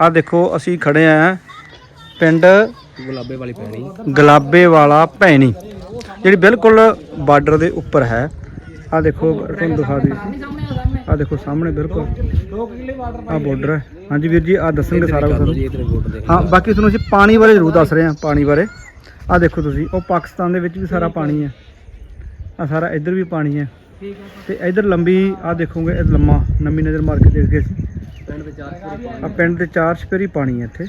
ਆ ਦੇਖੋ ਅਸੀਂ ਖੜੇ ਆ ਪਿੰਡ ਗੁਲਾਬੇ ਵਾਲੀ ਪੈਣੀ। ਗਲਾਬੇ ਵਾਲਾ ਭੈਣੀ ਜਿਹੜੀ ਬਿਲਕੁਲ ਬਾਰਡਰ ਦੇ ਉੱਪਰ ਹੈ। ਆ ਦੇਖੋ ਤੁਹਾਨੂੰ ਦਿਖਾ ਦੇ ਆ ਦੇਖੋ ਸਾਹਮਣੇ ਬਿਲਕੁਲ ਆ ਬਾਰਡਰ ਹੈ। ਹਾਂਜੀ ਵੀਰ ਜੀ ਆ ਦੱਸਣਗੇ ਸਾਰਾ ਕੁਝ ਤੁਹਾਨੂੰ। ਹਾਂ ਬਾਕੀ ਤੁਹਾਨੂੰ ਅਸੀਂ ਪਾਣੀ ਬਾਰੇ ਜ਼ਰੂਰ ਦੱਸ ਰਹੇ ਹਾਂ ਪਾਣੀ ਬਾਰੇ। ਆ ਦੇਖੋ ਤੁਸੀਂ ਉਹ ਪਾਕਿਸਤਾਨ ਦੇ ਵਿੱਚ ਵੀ ਸਾਰਾ ਪਾਣੀ ਹੈ। ਆ ਸਾਰਾ ਇੱਧਰ ਵੀ ਪਾਣੀ ਹੈ। ਤੇ ਇੱਧਰ ਲੰਬੀ ਆ ਦੇਖੋਗੇ ਇਹ ਲੰਮਾ ਨਵੀਂ ਨਜ਼ਰ ਮਾਰ ਕੇ ਦੇਖ ਗਏ ਸੀ ਪਿੰਡ ਦੇ ਚਾਰ ਆ ਪਿੰਡ ਦੇ ਚਾਰ ਛਪੇਰੀ ਪਾਣੀ ਹੈ ਇੱਥੇ।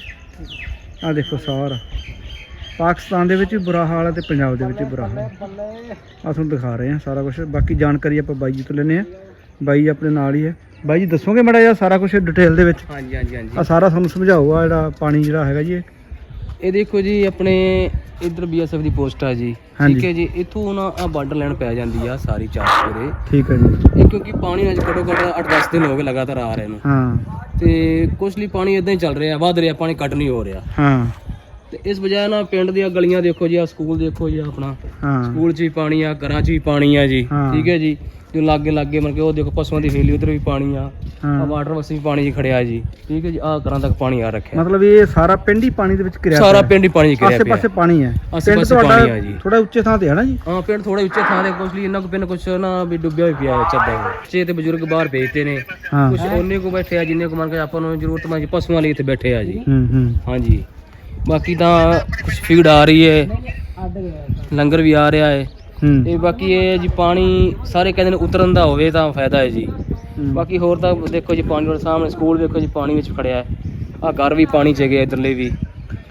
ਆ ਦੇਖੋ ਸਾਰਾ। ਪਾਕਿਸਤਾਨ ਦੇ ਵਿੱਚ ਵੀ ਬੁਰਾ ਹਾਲ ਹੈ ਤੇ ਪੰਜਾਬ ਦੇ ਵਿੱਚ ਵੀ ਬੁਰਾ ਹਾਲ ਹੈ ਆ ਤੁਹਾਨੂੰ ਦਿਖਾ ਰਹੇ ਹਾਂ ਸਾਰਾ ਕੁਝ ਬਾਕੀ ਜਾਣਕਾਰੀ ਆਪਾਂ ਬਾਈ ਜੀ ਤੋਂ ਲੈਨੇ ਆ। ਬਾਈ ਆਪਣੇ ਨਾਲ ਹੀ ਹੈ ਬਾਈ ਜੀ ਦੱਸੋਗੇ ਮੜਾ ਜਿਹਾ ਸਾਰਾ ਕੁਝ ਡਿਟੇਲ ਦੇ ਵਿੱਚ? ਹਾਂਜੀ ਹਾਂਜੀ ਹਾਂਜੀ। ਆ ਸਾਰਾ ਤੁਹਾਨੂੰ ਸਮਝਾਓ ਆ ਜਿਹੜਾ ਪਾਣੀ ਜਿਹੜਾ ਹੈਗਾ ਜੀ ਇਹ। ਇਹ ਦੇਖੋ ਜੀ ਆਪਣੇ ਇਧਰ ਬੀਐਸਐਫ ਦੀ ਪੋਸਟ ਆ ਜੀ। ਹਾਂਜੀ। ਠੀਕ ਹੈ ਜੀ ਇੱਥੋਂ ਨਾ ਆ ਬਾਰਡਰ ਲਾਈਨ ਪੈ ਜਾਂਦੀ ਆ ਸਾਰੀ ਚਾਰ ਪੂਰੇ ਠੀਕ ਹੈ ਜੀ। ਇਹ ਕਿਉਂਕਿ ਪਾਣੀ ਅੱਜ ਘੱਟੋ ਘੱਟ 8-10 ਦਿਨ ਹੋ ਗਏ ਲਗਾਤਾਰ ਆ ਰਹੇ ਨੂੰ। ਹਾਂ। ਤੇ ਕੁਛ ਲਈ ਪਾਣੀ ਇਦਾਂ ਹੀ ਚੱਲ ਰਿਹਾ ਵੱਧ ਰਿਹਾ ਪਾਣੀ ਘੱਟ ਨਹੀਂ ਹੋ ਰਿਹਾ। ਹਾਂ। ਤੇ ਇਸ ਵਜ੍ਹਾ ਨਾਲ ਪਿੰਡ ਦੀਆਂ ਗਲੀਆਂ ਦੇਖੋ ਜੀ ਆ ਸਕੂਲ ਦੇਖੋ ਜੀ ਆਪਣਾ। ਹਾਂ। ਸਕੂਲ 'ਚ ਵੀ ਪਾਣੀ ਆ ਘਰਾਂ 'ਚ ਵੀ ਪਾਣੀ ਆ ਜੀ। ਹਾਂ। ਠੀਕ ਹੈ ਜੀ। ਜੋ ਲਾਗੇ ਲਾਗੇ ਮਤਲਬ ਕਿ ਉਹ ਦੇਖੋ ਪਸ਼ੂਆਂ ਦੀ ਹਵੇਲੀ ਉਧਰ ਵੀ ਪਾਣੀ ਆ ਆ ਵਾਟਰ ਵਸ ਵੀ ਪਾਣੀ 'ਚ ਖੜਿਆ ਜੀ। ਠੀਕ ਹੈ ਜੀ ਆ ਘਰਾਂ ਤੱਕ ਪਾਣੀ ਆ ਰੱਖਿਆ। ਮਤਲਬ ਇਹ ਸਾਰਾ ਪਿੰਡ ਹੀ ਪਾਣੀ ਦੇ ਵਿੱਚ ਘਿਰਿਆ ਸਾਰਾ। ਪਿੰਡ ਹੀ ਪਾਣੀ 'ਚ ਘਿਰਿਆ ਆਸੇ ਪਿਆ। ਪਾਸੇ ਪਾਣੀ ਹੈ। ਆਸੇ ਪਿੰਡ ਪਾਸੇ ਪਾਣੀ ਆ ਜੀ। ਥੋੜਾ ਉੱਚੇ ਥਾਂ ਤੇ ਹੈ ਨਾ ਜੀ? ਹਾਂ ਪਿੰਡ ਥੋੜੇ ਉੱਚੇ ਥਾਂ ਤੇ ਕੁਛ ਲਈ ਇਹਨਾਂ ਕੋ ਪਿੰਡ ਕੁਛ ਨਾ ਵੀ ਡੁੱਬਿਆ ਵੀ ਪਿਆ ਹੈ ਚੱਦਾ ਬੱਚੇ ਤੇ ਬਜ਼ੁਰਗ ਬਾਹਰ ਭੇਜਦੇ ਨੇ। ਹਾਂ। ਕੁਛ ਉਹਨੇ ਕੋ ਬੈਠੇ ਆ ਜਿੰਨੇ ਕੋ ਮੰਨ ਕੇ ਆਪਾਂ ਨੂੰ ਜ਼ਰੂਰਤ ਮੰਦ ਪਸ਼ੂਆਂ ਲਈ ਇੱਥੇ ਬੈਠੇ ਆ ਜੀ। ਹੂੰ ਹੂੰ। ਹਾਂਜੀ। ਬਾਕੀ ਤਾਂ ਕੁਛ ਫੀਡ ਆ ਰਹੀ ਹੈ। ਲੰਗਰ ਵੀ ਆ ਰਿਹਾ ਹੈ। ਹੂੰ। ਤੇ ਬਾਕੀ ਇਹ ਹੈ ਜੀ ਪਾਣੀ ਸਾਰੇ ਕਹਿੰਦੇ ਨੇ ਉਤਰਨ ਦਾ ਹੋਵੇ ਤਾਂ ਫਾਇਦਾ ਹੈ ਜੀ। ਹੂੰ। ਬਾਕੀ ਹੋਰ ਤਾਂ ਦੇਖੋ ਜੀ ਪਾਣੀ ਦੇ ਸਾਹਮਣੇ ਸਕੂਲ ਦੇਖੋ ਜੀ ਪਾਣੀ ਵਿੱਚ ਖੜਿਆ ਹੈ। ਆ ਘਰ ਵੀ ਪਾਣੀ ਚ ਗਿਆ ਇਧਰਲੇ ਵੀ।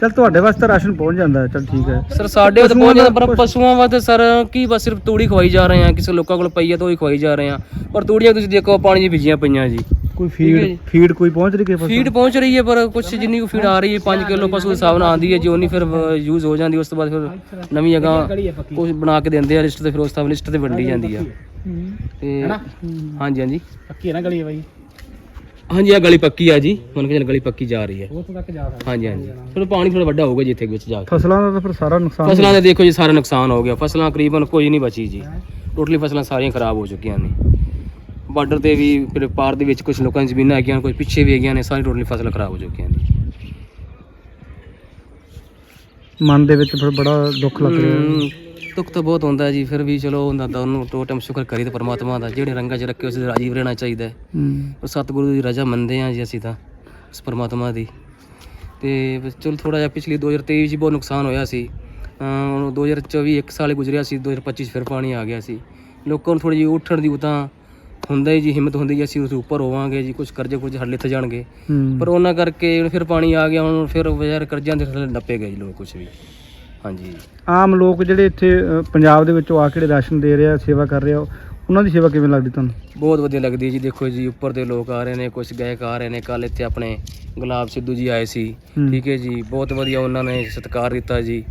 ਚਲ ਤੁਹਾਡੇ ਵਾਸਤੇ ਰਾਸ਼ਨ ਪਹੁੰਚ ਜਾਂਦਾ ਹੈ ਚਲ ਠੀਕ ਹੈ। ਸਰ ਸਾਡੇ ਉੱਤੇ ਪਹੁੰਚ ਜਾਂਦਾ ਪਰ ਪਸ਼ੂਆਂ ਵਾਸਤੇ ਸਰ ਕੀ ਬਸ ਸਿਰਫ ਤੂੜੀ ਖਵਾਈ ਜਾ ਰਹੇ ਆ ਕਿਸੇ ਲੋਕਾਂ ਕੋਲ ਪਈ ਹੈ ਤਾਂ ਉਹ ਹੀ ਖਵਾਈ ਜਾ ਰਹੇ ਆ ਪਰ ਤੂੜੀਆਂ ਤੁਸੀਂ ਦੇਖੋ ਪਾਣੀ 'ਚ ਭਿੱਜੀਆਂ ਪਈਆਂ ਜੀ। ਕੋਈ ਠੀਕ ਹੈ ਫੀਡ ਜੀ। ਫੀਡ ਕੋਈ ਪਹੁੰਚ ਰਹੀ ਕਿ ਪਸ਼ੂ? ਫੀਡ ਪਹੁੰਚ ਰਹੀ ਹੈ ਪਰ ਕੁਛ ਜਿੰਨੀ ਕੁ ਫੀਡ ਆ ਰਹੀ ਹੈ 5 ਕਿਲੋ ਪਸ਼ੂ ਦੇ ਹਿਸਾਬ ਨਾਲ ਆਉਂਦੀ ਹੈ ਜੋ ਨਹੀਂ ਫਿਰ ਯੂਜ਼ ਹੋ ਜਾਂਦੀ ਉਸ ਤੋਂ ਬਾਅਦ ਫਿਰ ਨਵੀਂ ਜਗ੍ਹਾ ਕੁਝ ਬਣਾ ਕੇ ਦਿੰਦੇ ਆ ਲਿਸਟ ਤੇ ਫਿਰ ਉਸ ਤੋਂ ਲਿਸਟ ਤੇ ਵੰਡੀ ਜਾਂਦੀ ਆ। ਤੇ ਹਾਂਜੀ ਹਾਂਜੀ। ਪੱਕੀ ਹੈ ਨਾ ਗਲੀ ਬਾਈ? ਹਾਂਜੀ ਆ ਗਲੀ ਪੱਕੀ ਆ ਜੀ। ਮੰਨ ਕੇ ਚੱਲ ਗਲੀ ਪੱਕੀ ਜਾ ਰਹੀ ਹੈ। ਉੱਥੋਂ ਤੱਕ ਜਾ ਹਾਂਜੀ ਹਾਂਜੀ। ਫਿਰ ਪਾਣੀ ਥੋੜਾ ਵੱਡਾ ਹੋਊਗਾ ਜੀ ਇੱਥੇ ਵਿੱਚ ਜਾ ਕੇ। ਫਸਲਾਂ ਦਾ ਤਾਂ ਫਿਰ ਸਾਰਾ ਨੁਕਸਾਨ ਫਸਲਾਂ ਦੇ ਦੇਖੋ ਜੀ ਸਾਰਾ ਨੁਕਸਾਨ ਹੋ ਗਿਆ। ਫਸਲਾਂ ਕਰੀਬਨ ਕੋਈ ਨਹੀਂ ਬਚੀ ਜੀ। ਟੋਟਲੀ ਫਸਲਾਂ ਸਾਰੀਆਂ ਖਰਾਬ ਹੋ ਚੁੱਕੀਆਂ ਨੇ। ਬਾਰਡਰ ਤੇ ਵੀ ਫਿਰ ਪਾਰ ਦੇ ਵਿੱਚ ਕੁਝ ਲੋਕਾਂ ਦੀ ਜ਼ਮੀਨਾਂ ਹੈਗੀਆਂ ਕੁਝ ਪਿੱਛੇ ਵੀ ਹੈਗੀਆਂ ਨੇ ਸਾਰੀ ਟੋਟਲੀ ਫਸਲ ਖਰਾਬ ਹੋ ਚੁੱਕੀਆਂ ਨੇ ਮਨ ਦੇ ਵਿੱਚ ਫਿਰ ਬੜਾ ਦੁੱਖ ਲੱਗ ਰਿਹਾ ਦੁੱਖ ਤਾਂ ਬਹੁਤ ਹੁੰਦਾ ਜੀ ਫਿਰ ਵੀ ਚਲੋ ਹੁੰਦਾ ਤਾਂ ਉਹਨੂੰ ਟੋ ਟਾਈਮ ਸ਼ੁਕਰ ਕਰੀ ਤੇ ਪਰਮਾਤਮਾ ਦਾ ਜਿਹੜੇ ਰੰਗਾਂ 'ਚ ਰੱਖੇ ਉਸ ਦੇ ਰਾਜੀਵ ਰਹਿਣਾ ਚਾਹੀਦਾ ਹੈ। ਉਹ ਸਤਿਗੁਰੂ ਦੀ ਰਜ਼ਾ ਮੰਨਦੇ ਹਾਂ ਜੀ ਅਸੀਂ ਤਾਂ ਉਸ ਪਰਮਾਤਮਾ ਦੀ। ਤੇ ਬਸ ਚਲੋ ਥੋੜਾ ਜਿਹਾ ਪਿਛਲੀ 2023 ਵਿੱਚ ਬਹੁਤ ਨੁਕਸਾਨ ਹੋਇਆ ਸੀ। ਹੁਣ 2024 ਇੱਕ ਸਾਲ ਹੀ ਗੁਜ਼ਰਿਆ ਸੀ 2025 'ਚ ਫਿਰ ਪਾਣੀ ਆ ਗਿਆ ਸੀ। ਲੋਕਾਂ ਨੂੰ ਥੋੜੀ ਜਿਹੀ ਉੱਠਣ ਦੀ ਉਤਾਂ ਹੁੰਦਾ ਹੀ ਜੀ ਹਿੰਮਤ ਹੁੰਦੀ ਜੀ ਅਸੀਂ ਉਸ ਉੱਪਰ ਹੋਵਾਂਗੇ ਜੀ ਕੁਝ ਕਰਜ਼ੇ ਕੁਝ ਹੱਲੇ ਥ ਜਾਣਗੇ। ਪਰ ਉਹਨਾਂ ਕਰਕੇ ਫਿਰ ਪਾਣੀ ਆ ਗਿਆ ਹੁਣ ਫਿਰ ਵਿਚਾਰ ਕਰਜ਼ਿਆਂ ਦੇ ਥੱਲੇ ਨੱਪੇ ਗਏ ਜੀ ਲੋਕ ਕੁਝ ਵੀ। ਹਾਂਜੀ। ਆਮ ਲੋਕ ਜਿਹੜੇ ਇੱਥੇ ਪੰਜਾਬ ਦੇ ਵਿੱਚੋਂ ਆ ਕੇ ਰਾਸ਼ਨ ਦੇ ਰਿਹਾ ਸੇਵਾ ਕਰ ਰਿਹਾ ਉਹਨਾਂ ਦੀ ਸੇਵਾ ਕਿਵੇਂ ਲੱਗਦੀ ਤੁਹਾਨੂੰ? ਬਹੁਤ ਵਧੀਆ ਲੱਗਦੀ ਹੈ ਜੀ ਦੇਖੋ ਜੀ ਉੱਪਰ ਦੇ ਲੋਕ ਆ ਰਹੇ ਨੇ ਕੁਝ ਗਾਇਕ ਆ ਰਹੇ ਨੇ ਕੱਲ ਇੱਥੇ ਆਪਣੇ ਗੁਲਾਬ ਸਿੱਧੂ ਜੀ ਆਏ ਸੀ। ਠੀਕ ਹੈ ਜੀ ਬਹੁਤ ਵਧੀਆ ਉਹਨਾਂ ਨੇ ਸਤਿਕਾਰ ਦਿੱਤਾ ਜੀ।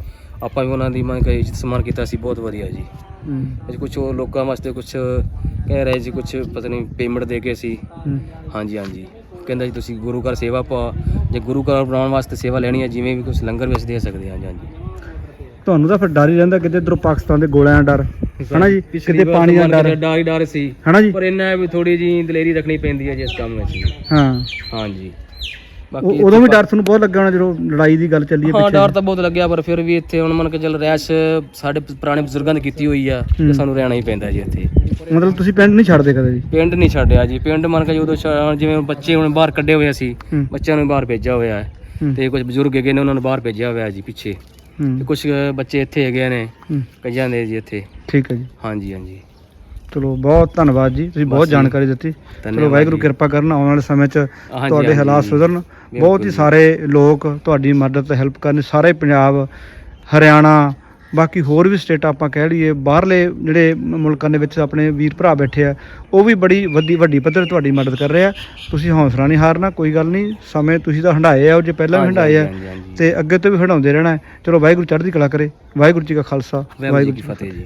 ਆਪਾਂ ਵੀ ਉਹਨਾਂ ਦੀ ਮੰਨ ਕੇ ਇੱਜ਼ਤ ਸਨਮਾਨ ਕੀਤਾ ਸੀ ਬਹੁਤ ਵਧੀਆ ਜੀ। ਕੁਝ ਹੋਰ ਲੋਕਾਂ ਵਾਸਤੇ ਕੁਝ ਕਹਿ ਰਹੇ ਸੀ ਕੁਝ ਪਤਾ ਨਹੀਂ ਪੇਮੈਂਟ ਦੇ ਕੇ ਸੀ ਹੂੰ। ਹਾਂਜੀ ਹਾਂਜੀ। ਕਹਿੰਦਾ ਜੀ ਤੁਸੀਂ ਗੁਰੂ ਘਰ ਸੇਵਾ ਪਾ ਜੇ ਗੁਰੂ ਘਰ ਬਣਾਉਣ ਵਾਸਤੇ ਸੇਵਾ ਲੈਣੀ ਹੈ ਜਿਵੇਂ ਵੀ ਕੁਝ ਲੰਗਰ ਵੀ ਅਸੀਂ ਦੇ ਸਕਦੇ ਹਾਂ ਹਾਂਜੀ ਤੁਹਾਨੂੰ ਤਾਂ ਫਿਰ ਡਰ ਹੀ ਰਹਿੰਦਾ ਕਿਤੇ ਇਧਰੋਂ ਪਾਕਿਸਤਾਨ ਦੇ ਗੋਲਿਆਂ ਦਾ ਡਰ। ਹਨਾ ਜੀ? ਕਿਤੇ ਪਾਣੀ ਦਾ ਡਰ। ਡਰ ਹੀ ਡਰ ਸੀ। ਹਨਾ ਜੀ? ਪਰ ਇਹਨਾਂ ਵੀ ਥੋੜੀ ਜੀ ਦਲੇਰੀ ਰੱਖਣੀ ਪੈਂਦੀ ਹੈ ਜੀ ਇਸ ਕੰਮ ਵਿੱਚ। ਹਾਂ। ਹਾਂਜੀ। ਉਹ- ਉਦੋਂ ਵੀ ਡਰ ਤੁਹਾਨੂੰ ਬਹੁਤ ਲੱਗਾ ਹੋਣਾ ਜਦੋਂ ਲੜਾਈ ਦੀ ਗੱਲ ਚੱਲੀ ਹੈ ਹਾਂ ਡਰ ਤਾਂ ਬਹੁਤ ਲੱਗਿਆ ਪਰ ਫਿਰ ਵੀ ਇੱਥੇ ਹੁਣ ਮੰਨ ਕੇ ਚੱਲ ਰੈਸ਼ ਸਾਡੇ ਪੁਰਾਣੇ ਬਜ਼ੁਰਗਾਂ ਨੇ ਕੀਤੀ ਹੋਈ ਆ ਤੇ। ਸਾਨੂੰ ਰਹਿਣਾ ਹੀ ਪੈਂਦਾ ਜੀ ਇੱਥੇ। ਮਤਲਬ ਤੁਸੀਂ ਪਿੰਡ ਨਹੀਂ ਛੱਡਦੇ ਕਦੇ ਜੀ? ਪਿੰਡ ਨਹੀਂ ਛੱਡਿਆ ਜੀ। ਪਿੰਡ ਮੰਨ ਕੇ ਜਦੋਂ ਜਿਵੇਂ ਬੱਚੇ ਹੁਣ ਬਾਹਰ ਕੱਢੇ ਹੋਏ ਸੀ ਬੱਚਿਆਂ ਨੂੰ ਬਾਹਰ ਭੇਜਿਆ ਹੋਇਆ ਹੈ। ਤੇ ਕੁਝ ਬਜ਼ੁਰਗ ਹੈਗੇ ਨੇ ਉਹਨਾਂ ਨੂੰ ਬਾਹਰ ਭੇਜਿਆ ਹੋਇਆ ਜੀ ਪਿੱਛੇ। ਤੇ ਕੁਝ ਬੱਚੇ ਇੱਥੇ ਹੈਗੇ ਨੇ ਕਈਆਂ ਦੇ ਜੀ ਇੱਥੇ। ਠੀਕ ਹੈ ਜੀ। ਹਾਂਜੀ ਹਾਂਜੀ। ਚਲੋ ਬਹੁਤ ਧੰਨਵਾਦ ਜੀ ਤੁਸੀਂ ਬਹੁਤ। ਜਾਣਕਾਰੀ ਦਿੱਤੀ ਚਲੋ ਵਾਹਿਗੁਰੂ। ਕਿਰਪਾ ਕਰਨ ਆਉਣ ਵਾਲੇ ਸਮੇਂ 'ਚ ਤੁਹਾਡੇ। ਹਾਲਾਤ ਸੁਧਰਨ ਬਹੁਤ ਹੀ ਸਾਰੇ ਲੋਕ ਤੁਹਾਡੀ ਮਦਦ ਤੇ ਹੈਲਪ ਕਰਨ ਸਾਰੇ ਪੰਜਾਬ ਹਰਿਆਣਾ ਬਾਕੀ ਹੋਰ ਵੀ ਸਟੇਟ ਆਪਾਂ ਕਹਿ ਲਈਏ ਬਾਹਰਲੇ ਜਿਹੜੇ ਮੁਲਕਾਂ ਦੇ ਵਿੱਚ ਆਪਣੇ ਵੀਰ ਭਰਾ ਬੈਠੇ ਆ ਉਹ ਵੀ ਬੜੀ ਵੱਡੀ ਵੱਡੀ ਪੱਧਰ ਤੇ ਤੁਹਾਡੀ ਮਦਦ ਕਰ ਰਹੇ ਆ ਤੁਸੀਂ ਹੌਸਲਾ ਨਹੀਂ ਹਾਰਨਾ ਕੋਈ ਗੱਲ ਨਹੀਂ ਸਮੇਂ ਤੁਸੀਂ ਤਾਂ ਹੰਡਾਏ ਆ ਉਹ ਜੇ ਪਹਿਲਾਂ ਵੀ ਹੰਡਾਏ ਆ। ਤੇ ਅੱਗੇ ਤੋਂ ਵੀ ਹੰਡਾਉਂਦੇ ਰਹਿਣਾ। ਚਲੋ ਵਾਹਿਗੁਰੂ ਚੜ੍ਹਦੀ ਕਲਾ ਕਰੇ ਵਾਹਿਗੁਰੂ ਜੀ ਕਾ ਖਾਲਸਾ ਵਾਹਿਗੁਰੂ ਜੀ ਕੀ ਫਤਿਹ ਜੀ